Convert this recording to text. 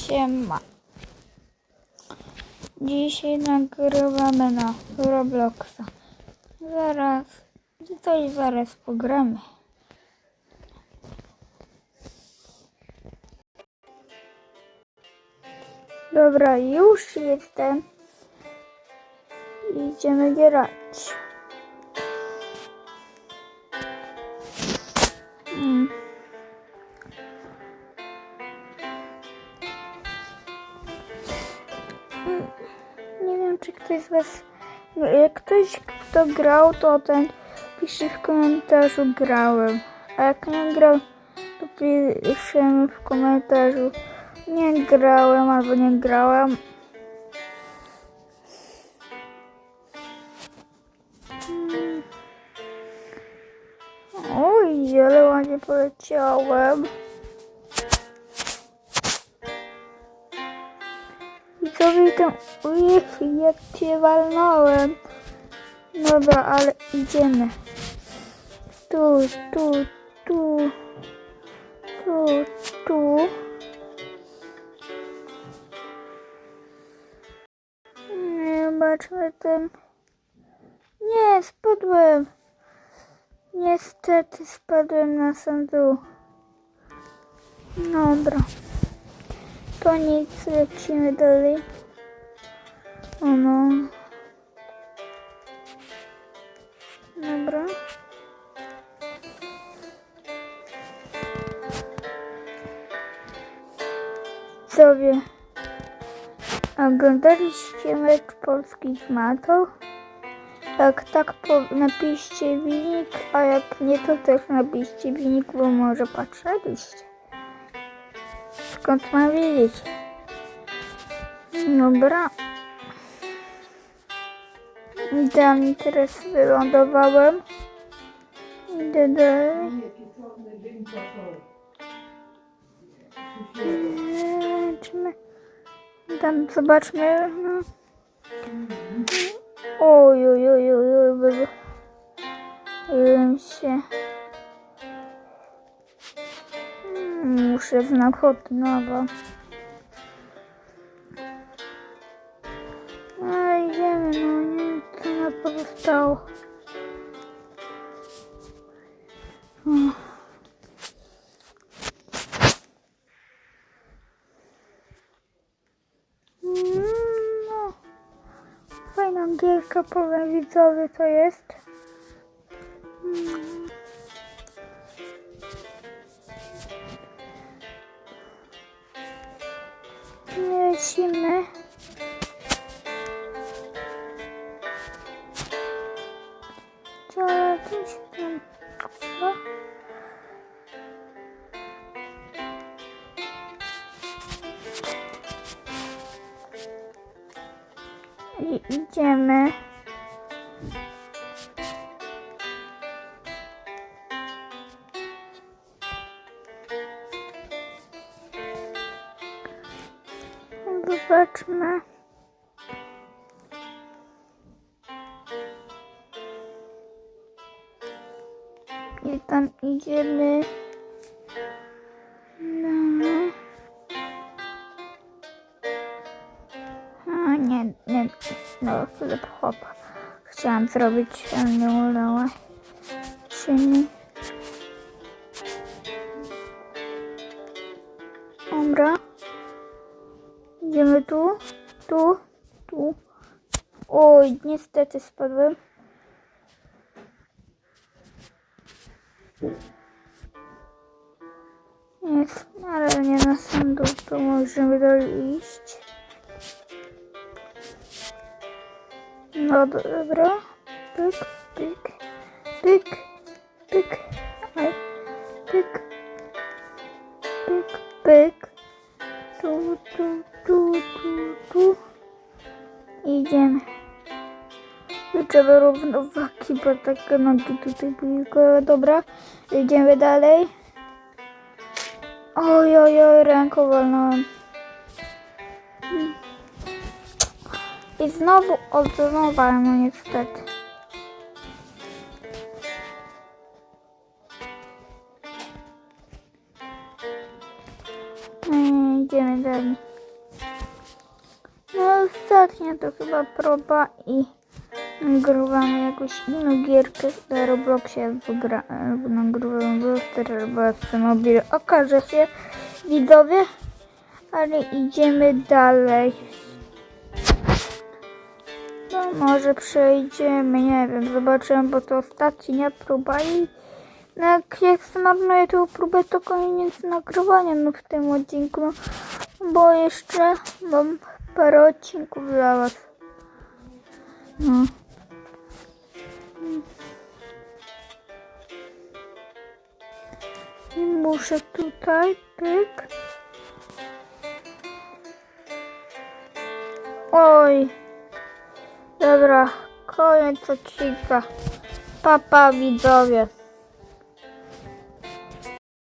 Siema. Dzisiaj nagrywamy na Robloxa. Zaraz, coś zaraz pogramy. Dobra, już jestem. Idziemy grać. Nie wiem, czy ktoś z Was. Jak ktoś, kto grał, to ten pisze w komentarzu grałem. A jak nie grał, to piszemy w komentarzu nie grałem albo nie grałem. Mm. Oj, ale ładnie poleciałem. Co witam? Ujech, jak cię walnąłem. Dobra, ale idziemy. Tu, tu, tu, tu, tu. Zobaczmy ten. Nie, spadłem. Niestety spadłem na sam. Dobra. To nic, lecimy dalej. O no. Dobra. Sobie. Oglądaliście mecz polskich matów? Jak tak, po, napiszcie wynik, a jak nie, to też napiszcie wynik, bo może patrzyliście. Skąd mam wiedzieć? Dobra. Idealnie teraz wylądowałem. Idę dalej. Zobaczmy. Tam zobaczmy. No. Oj, oj, oj, oj, oj, oj. Jem się. Mm, Muszę znak od nowa. A pozostało. O. Mm, No, fajna gierka, powiem widzowie, to jest. Mm. Lecimy. I idziemy. Zobaczmy. I tam idziemy. No. No Filip hop. Chciałam zrobić, ale nie udało się mi. Dobra. Idziemy tu, tu, tu. Oj, niestety spadłem. Jest, ale nie na dół, to możemy dalej iść. No dobra. Pyk, pyk, pyk, pyk, aj, pyk, pyk, pyk. Tu, tu, tu, tu, tu. Idziemy. Trzeba równowagi, bo takie nogi tutaj były. Dobra, idziemy dalej. Oj, oj, oj, ręką walnąłem. Mm. I znowu odnowałem, no niestety. Mm, Idziemy wiem. No ostatnia to chyba próba i nagrywamy jakąś inną gierkę na Robloxie wygra, albo nagrywamy Booster albo mobil. Okaże się widzowie, ale idziemy dalej. Może przejdziemy, nie wiem, zobaczymy, bo to ostatnia próba i no, jak, jak zmarnuję tę próbę, to koniec nagrywania no, w tym odcinku, no, bo jeszcze mam parę odcinków dla was. No. I muszę tutaj, pyk. Oj. Dobra, koniec odcinka. Papa widzowie.